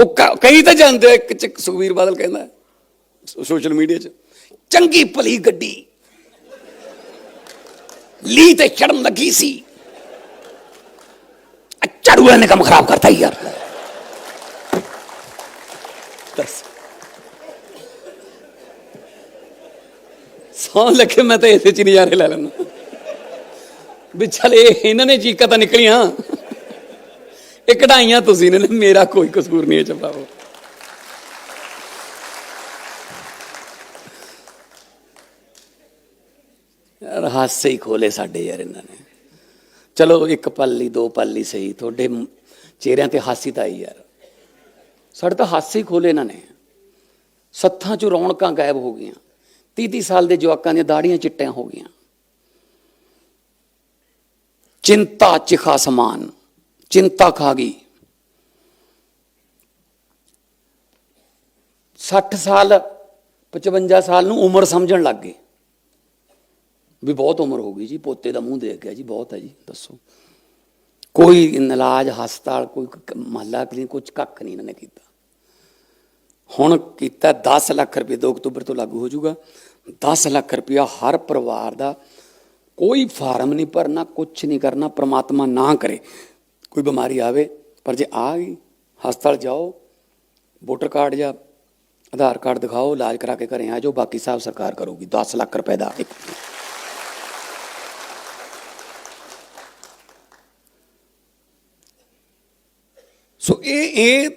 ਉਹ ਕਈ ਤਾਂ ਜਾਂਦੇ ਇੱਕ ਚ ਸੁਖਵੀਰ ਬਾਦਲ ਕਹਿੰਦਾ, ਸੋਸ਼ਲ ਮੀਡੀਆ 'ਚ, ਚੰਗੀ ਭਲੀ ਗੱਡੀ। ਲੀ ਤੇ ਚੜਨ ਲੱਗੀ ਸੀ। ਆ ਨੇ ਕੰਮ ਖਰਾਬ ਕਰਤਾ ਹੀ ਯਾਰ। ਦੱਸ। ਸੌਂ ਲੱਗੇ, ਮੈਂ ਤਾਂ ਇਸੇ ਚ ਨਜ਼ਾਰੇ ਲੈ ਲੈਣਾ ਵੀ ਚੱਲ ਇਹਨਾਂ ਨੇ ਚੀਕਾਂ ਤਾਂ ਨਿਕਲੀਆਂ। ਇਹ ਕਢਾਈਆਂ ਤੁਸੀਂ ਨੇ ਮੇਰਾ ਕੋਈ ਕਸੂਰ ਨਹੀਂ ਹੈ ਚਪਾਓ ਯਾਰ ਹਾਸੇ ਹੀ ਖੋਲੇ ਸਾਡੇ ਯਾਰ ਇਹਨਾਂ ਨੇ। ਚਲੋ, ਇੱਕ ਪੱਲੀ ਦੋ ਪੱਲੀ ਸਹੀ, ਤੁਹਾਡੇ ਚਿਹਰਿਆਂ ਤੇ ਹਾਸੀ ਤਾਂ ਆਈ ਯਾਰ। ਸਾਡੇ ਤਾਂ ਹਾਸੇ ਹੀ ਖੋਲੇ ਇਹਨਾਂ ਨੇ। ਸੱਥਾਂ ਚੋਂ ਰੌਣਕਾਂ ਗਾਇਬ ਹੋ ਗਈਆਂ। 30 30 ਸਾਲ ਦੇ ਜਵਾਕਾਂ ਦੀਆਂ ਦਾੜੀਆਂ ਚਿੱਟੀਆਂ ਹੋ ਗਈਆਂ। ਚਿੰਤਾ ਚਿਖਾ ਸਮਾਨ ਚਿੰਤਾ ਖਾ ਗਈ। 60 ਸਾਲ 55 ਸਾਲ ਨੂੰ ਉਮਰ ਸਮਝਣ ਲੱਗ ਗਏ। ਵੀ ਬਹੁਤ ਉਮਰ ਹੋ ਗਈ ਜੀ, ਪੋਤੇ ਦਾ ਮੂੰਹ ਦੇਖ ਗਿਆ ਜੀ ਬਹੁਤ ਹੈ ਜੀ, ਦੱਸੋ। ਕੋਈ ਇਲਾਜ, ਹਸਪਤਾਲ, ਕੋਈ ਮਹੱਲਾ, ਕਲੀਨਿਕ ਕੁਝ ਕੱਖ ਨਹੀਂ ਇਹਨਾਂ ਨੇ ਕੀਤਾ। ਹੁਣ ਕੀਤਾ 10 ਲੱਖ ਰੁਪਏ 2 ਅਕਤੂਬਰ ਤੋਂ ਲਾਗੂ ਹੋ ਜਾਊਗਾ। 10 ਲੱਖ ਰੁਪਇਆ ਹਰ ਪਰਿਵਾਰ ਦਾ ਕੋਈ ਫਾਰਮ ਨਹੀਂ ਭਰਨਾ ਕੁਝ ਨਹੀਂ ਕਰਨਾ, ਪ੍ਰਮਾਤਮਾ ਨਾ ਕਰੇ। ਕੋਈ ਬਿਮਾਰੀ ਆਵੇ, ਪਰ ਜੇ ਆ ਗਈ, ਹਸਪਤਾਲ ਜਾਓ, ਵੋਟਰ ਕਾਰਡ ਜਾਂ ਆਧਾਰ ਕਾਰਡ ਦਿਖਾਓ, ਇਲਾਜ ਕਰਾ ਕੇ ਘਰੇ ਆ ਜਾਓ, ਬਾਕੀ ਸਭ ਸਰਕਾਰ ਕਰੂਗੀ। 10 ਲੱਖ ਰੁਪਏ ਦਾ ਇੱਕ ਸੋ ਇਹ ਇਹ,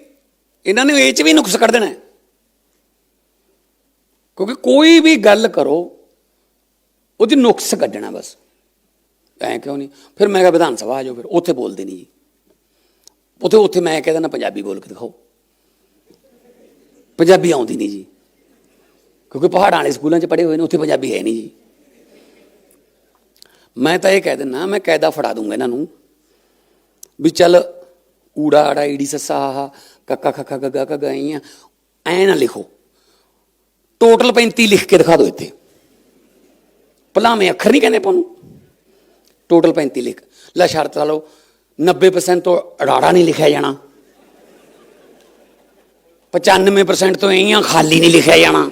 ਇਹਨਾਂ ਨੇ ਇਹ ਚ ਵੀ ਨੁਕਸ ਕੱਢ ਦੇਣਾ ਕਿਉਂਕਿ ਕੋਈ ਵੀ ਗੱਲ ਕਰੋ, ਉਹਦੀ ਨੁਕਸ ਕੱਢਣਾ ਬਸ। ਐ ਕਿਉਂ ਨਹੀਂ? ਫਿਰ ਮੈਂ ਕਿਹਾ ਵਿਧਾਨ ਸਭਾ ਆ ਜਾਓ, ਫਿਰ ਉੱਥੇ ਬੋਲਦੇ ਨਹੀਂ ਜੀ। ਉੱਥੇ ਉੱਥੇ ਮੈਂ ਕਹਿ ਦਿੰਦਾ, ਪੰਜਾਬੀ ਬੋਲ ਕੇ ਦਿਖਾਓ। ਪੰਜਾਬੀ ਆਉਂਦੀ ਨਹੀਂ ਜੀ। ਕਿਉਂਕਿ ਪਹਾੜਾਂ ਵਾਲੇ ਸਕੂਲਾਂ 'ਚ ਪੜ੍ਹੇ ਹੋਏ ਨੇ, ਉੱਥੇ ਪੰਜਾਬੀ ਹੈ ਨਹੀਂ ਜੀ। ਮੈਂ ਤਾਂ ਇਹ ਕਹਿ ਦਿੰਦਾ, ਮੈਂ ਕਾਇਦਾ ਫੜਾ ਦੂੰਗਾ ਇਹਨਾਂ ਨੂੰ ਵੀ ਚੱਲ ਊੜਾ ਆੜਾ ਈੜੀ ਸੱਸਾ ਹਾ ਕੱਕਾ ਖੱਕਾ ਗੱਗਾ ਕਾ ਗਾਈਆਂ ਐ ਨਾ ਲਿਖੋ। ਟੋਟਲ 35 ਲਿਖ ਕੇ ਦਿਖਾ ਦਿਓ ਇੱਥੇ। ਭਲਾਵੇਂ ਅੱਖਰ ਨਹੀਂ ਕਹਿੰਦੇ ਆਪਾਂ ਨੂੰ। ਟੋਟਲ 35 ਲਿਖ। ਲੈ ਸ਼ਰਤ ਲਾ ਲਓ 90% ਤੋਂ ਅੜਾੜਾ ਨਹੀਂ ਲਿਖਿਆ ਜਾਣਾ। 95% ਤੋਂ ਐਂ ਖਾਲੀ ਨਹੀਂ ਲਿਖਿਆ ਜਾਣਾ।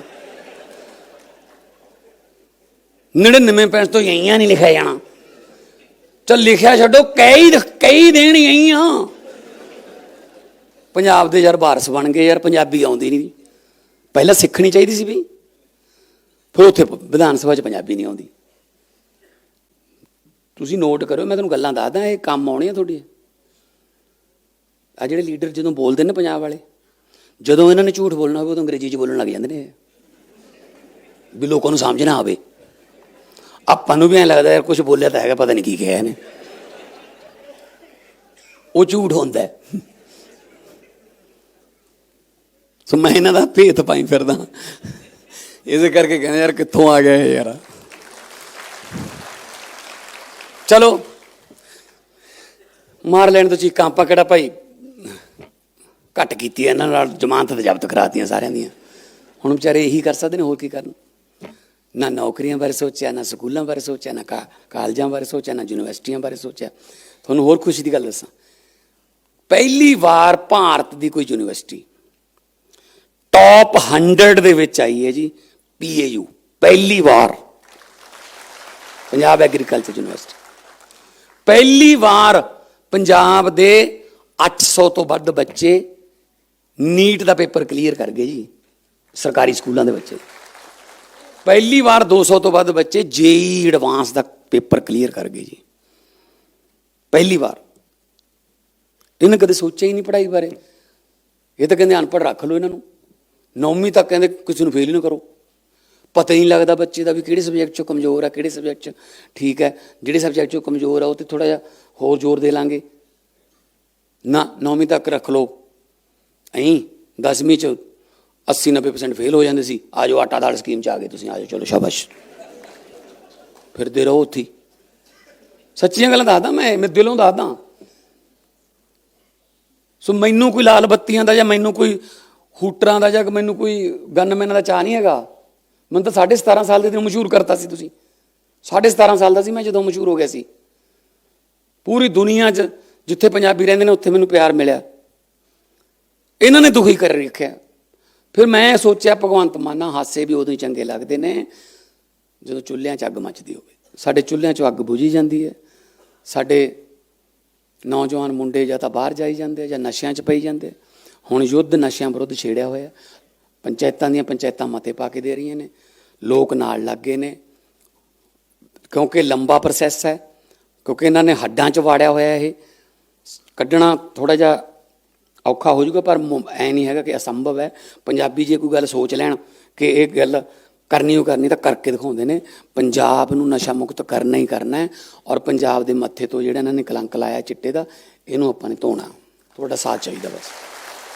99% ਤੋਂ ਐਂ ਨਹੀਂ ਲਿਖਿਆ ਜਾਣਾ। ਚੱਲ ਲਿਖਿਆ ਛੱਡੋ, ਕਈ ਕਈ ਦੇਣ ਐਂ ਪੰਜਾਬ ਦੇ ਯਾਰ ਵਾਰਸ ਬਣ ਗਏ ਯਾਰ, ਪੰਜਾਬੀ ਆਉਂਦੀ ਨਹੀਂ। ਪਹਿਲਾਂ ਸਿੱਖਣੀ ਚਾਹੀਦੀ ਸੀ ਵੀ। ਫਿਰ ਉੱਥੇ ਵਿਧਾਨ ਸਭਾ 'ਚ ਪੰਜਾਬੀ ਨਹੀਂ ਆਉਂਦੀ। ਤੁਸੀਂ ਨੋਟ ਕਰਿਓ, ਮੈਂ ਤੁਹਾਨੂੰ ਗੱਲਾਂ ਦੱਸਦਾ, ਇਹ ਕੰਮ ਆਉਣੀਆਂ ਤੁਹਾਡੀਆਂ। ਆ ਜਿਹੜੇ ਲੀਡਰ ਜਦੋਂ ਬੋਲਦੇ ਨੇ ਪੰਜਾਬ ਵਾਲੇ, ਜਦੋਂ ਇਹਨਾਂ ਨੇ ਝੂਠ ਬੋਲਣਾ ਹੋਵੇ, ਉਦੋਂ ਅੰਗਰੇਜ਼ੀ 'ਚ ਬੋਲਣ ਲੱਗ ਜਾਂਦੇ ਨੇ ਵੀ ਲੋਕਾਂ ਨੂੰ ਸਮਝ ਨਾ ਆਵੇ। ਆਪਾਂ ਨੂੰ ਵੀ ਐਂ ਲੱਗਦਾ ਯਾਰ ਕੁਝ ਬੋਲਿਆ ਤਾਂ ਹੈਗਾ, ਪਤਾ ਨਹੀਂ ਕੀ ਕਿਹਾ ਇਹਨੇ। ਉਹ ਝੂਠ ਹੁੰਦਾ। ਸੋ ਮੈਂ ਇਹਨਾਂ ਦਾ ਭੇਤ ਪਾਈ ਫਿਰਦਾ। ਇਸੇ ਕਰਕੇ ਕਹਿੰਦਾ ਯਾਰ ਕਿੱਥੋਂ ਆ ਗਿਆ ਇਹ ਯਾਰ। ਚਲੋ। ਮਾਰ ਲੈਣ ਤੋਂ ਚੀਕਾਂ ਆਪਾਂ ਕਿਹੜਾ ਭਾਈ? ਘੱਟ ਕੀਤੀ ਹੈ ਇਹਨਾਂ ਨਾਲ ਜ਼ਮਾਨਤ ਤੇ ਜ਼ਬਤ ਕਰਾਤੀਆਂ ਸਾਰਿਆਂ ਦੀਆਂ। ਹੁਣ ਵਿਚਾਰੇ ਇਹੀ ਕਰ ਸਕਦੇ ਨੇ, ਹੋਰ ਕੀ ਕਰਨ? ਨਾ ਨੌਕਰੀਆਂ ਬਾਰੇ ਸੋਚਿਆ, ਨਾ ਸਕੂਲਾਂ ਬਾਰੇ ਸੋਚਿਆ, ਨਾ ਕਾ- ਕਾਲਜਾਂ ਬਾਰੇ ਸੋਚਿਆ, ਨਾ ਯੂਨੀਵਰਸਿਟੀਆਂ ਬਾਰੇ ਸੋਚਿਆ। ਤੁਹਾਨੂੰ ਹੋਰ ਖੁਸ਼ੀ ਦੀ ਗੱਲ ਦੱਸਾਂ। ਪਹਿਲੀ ਵਾਰ ਭਾਰਤ ਦੀ ਕੋਈ ਯੂਨੀਵਰਸਿਟੀ ਟੌਪ 100 ਦੇ ਵਿੱਚ ਆਈ ਹੈ ਜੀ ਪੀਏਯੂ ਪਹਿਲੀ ਵਾਰ। Punjab agriculture university. ਪਹਿਲੀ ਵਾਰ ਪੰਜਾਬ ਦੇ 800 ਤੋਂ ਵੱਧ ਬੱਚੇ ਨੀਟ ਦਾ ਪੇਪਰ ਕਲੀਅਰ ਕਰ ਗਏ ਜੀ, ਸਰਕਾਰੀ ਸਕੂਲਾਂ ਦੇ ਬੱਚੇ। ਪਹਿਲੀ ਵਾਰ 200 ਤੋਂ ਵੱਧ ਬੱਚੇ ਜੇਈ ਐਡਵਾਂਸ ਦਾ ਪੇਪਰ ਕਲੀਅਰ ਕਰ ਗਏ ਜੀ। ਪਹਿਲੀ ਵਾਰ। ਇਹਨੇ ਕਦੇ ਸੋਚਿਆ ਹੀ ਨਹੀਂ ਪੜ੍ਹਾਈ ਬਾਰੇ। ਇਹ ਤਾਂ ਕਹਿੰਦੇ ਅਨਪੜ੍ਹ ਰੱਖ ਲਓ ਇਹਨਾਂ ਨੂੰ। ਨੌਵੀਂ ਤੱਕ ਕਹਿੰਦੇ ਕਿਸੇ ਨੂੰ ਫੇਲ ਹੀ ਨਾ ਕਰੋ। ਪਤਾ ਹੀ ਨਹੀਂ ਲੱਗਦਾ ਬੱਚੇ ਦਾ ਵੀ ਕਿਹੜੇ ਸਬਜੈਕਟ 'ਚੋਂ ਕਮਜ਼ੋਰ ਆ, ਕਿਹੜੇ ਸਬਜੈਕਟ 'ਚ ਠੀਕ ਹੈ। ਜਿਹੜੇ ਸਬਜੈਕਟ 'ਚੋਂ ਕਮਜ਼ੋਰ ਆ, ਉਹ ਤੇ ਥੋੜਾ ਜਿਹਾ ਹੋਰ ਜ਼ੋਰ ਦੇ ਲਾਂਗੇ। ਨਾ, ਨੌਵੀਂ ਤੱਕ ਰੱਖ ਲਓ। ਐਂ 10ਵੀਂ 'ਚ 80 90% ਫੇਲ ਹੋ ਜਾਂਦੇ ਸੀ। ਆ ਜਾਓ ਆਟਾ ਦਾਲ ਸਕੀਮ 'ਚ ਆ ਗਏ ਤੁਸੀਂ, ਆ ਜਾਓ, ਚਲੋ ਸ਼ਾਬਾਸ਼। ਫਿਰਦੇ ਰਹੋ ਉੱਥੇ। ਸੱਚੀਆਂ ਗੱਲਾਂ ਦੱਸਦਾ ਮੈਂ ਮੈਂ ਦਿਲੋਂ ਦੱਸਦਾ। ਸੋ ਮੈਨੂੰ ਕੋਈ ਲਾਲ ਬੱਤੀਆਂ ਦਾ ਜਾਂ ਮੈਨੂੰ ਕੋਈ ਹੂਟਰਾਂ ਦਾ ਜਾਂ ਮੈਨੂੰ ਕੋਈ ਗਨਮੈਨਾਂ ਦਾ ਚਾਹ ਨਹੀਂ ਹੈਗਾ। ਮੈਨੂੰ ਤਾਂ 17.5 ਸਾਲ ਦੇ ਦਿਨ ਮਸ਼ਹੂਰ ਕਰਤਾ ਸੀ ਤੁਸੀਂ। 17.5 ਸਾਲ ਦਾ ਸੀ, ਮੈਂ ਜਦੋਂ ਮਸ਼ਹੂਰ ਹੋ ਗਿਆ ਸੀ। ਪੂਰੀ ਦੁਨੀਆ 'ਚ ਜਿੱਥੇ ਪੰਜਾਬੀ ਰਹਿੰਦੇ ਨੇ, ਉੱਥੇ ਮੈਨੂੰ ਪਿਆਰ ਮਿਲਿਆ। ਇਹਨਾਂ ਨੇ ਦੁਖੀ ਕਰ ਰੱਖਿਆ। ਫਿਰ ਮੈਂ ਸੋਚਿਆ, ਭਗਵੰਤ ਮਾਨਾ ਹਾਸੇ ਵੀ ਉਦੋਂ ਹੀ ਚੰਗੇ ਲੱਗਦੇ ਨੇ, ਜਦੋਂ ਚੁੱਲ੍ਹਿਆਂ 'ਚ ਅੱਗ ਮੱਚਦੀ ਹੋਵੇ। ਸਾਡੇ ਚੁੱਲ੍ਹਿਆਂ 'ਚੋਂ ਅੱਗ ਬੁਝੀ ਜਾਂਦੀ ਹੈ। ਸਾਡੇ ਨੌਜਵਾਨ ਮੁੰਡੇ ਜਾਂ ਤਾਂ ਬਾਹਰ ਜਾਈ ਜਾਂਦੇ ਜਾਂ ਨਸ਼ਿਆਂ 'ਚ ਪਈ ਜਾਂਦੇ ਹੁਣ ਯੁੱਧ ਨਸ਼ਿਆਂ ਵਿਰੁੱਧ ਛੇੜਿਆ ਹੋਇਆ। ਪੰਚਾਇਤਾਂ ਦੀਆਂ ਪੰਚਾਇਤਾਂ ਮਤੇ ਪਾ ਕੇ ਦੇ ਰਹੀਆਂ ਨੇ। ਲੋਕ ਨਾਲ ਲੱਗ ਗਏ ਨੇ। ਕਿਉਂਕਿ ਲੰਬਾ ਪ੍ਰੋਸੈਸ ਹੈ, ਕਿਉਂਕਿ ਇਹਨਾਂ ਨੇ ਹੱਡਾਂ 'ਚ ਵਾੜਿਆ ਹੋਇਆ ਇਹ। ਕੱਢਣਾ ਥੋੜਾ ਜਿਹਾ ਔਖਾ ਹੋ ਜਾਊਗਾ, ਪਰ ਮੁ- ਐ ਨਹੀਂ ਹੈਗਾ ਕਿ ਅਸੰਭਵ ਹੈ। ਪੰਜਾਬੀ ਜੇ ਕੋਈ ਗੱਲ ਸੋਚ ਲੈਣ ਕਿ ਇਹ ਗੱਲ ਕਰਨੀ ਉਹ ਕਰਨੀ ਤਾਂ ਕਰਕੇ ਦਿਖਾਉਂਦੇ ਨੇ। ਪੰਜਾਬ ਨੂੰ ਨਸ਼ਾ ਮੁਕਤ ਕਰਨਾ ਹੀ ਕਰਨਾ ਹੈ ਔਰ ਪੰਜਾਬ ਦੇ ਮੱਥੇ ਤੋਂ ਜਿਹੜਾ ਇਹਨਾਂ ਨੇ ਕਲੰਕ ਲਾਇਆ ਚਿੱਟੇ ਦਾ, ਇਹਨੂੰ ਆਪਾਂ ਨੇ ਧੋਣਾ। ਤੁਹਾਡਾ ਸਾਥ ਚਾਹੀਦਾ ਬਸ।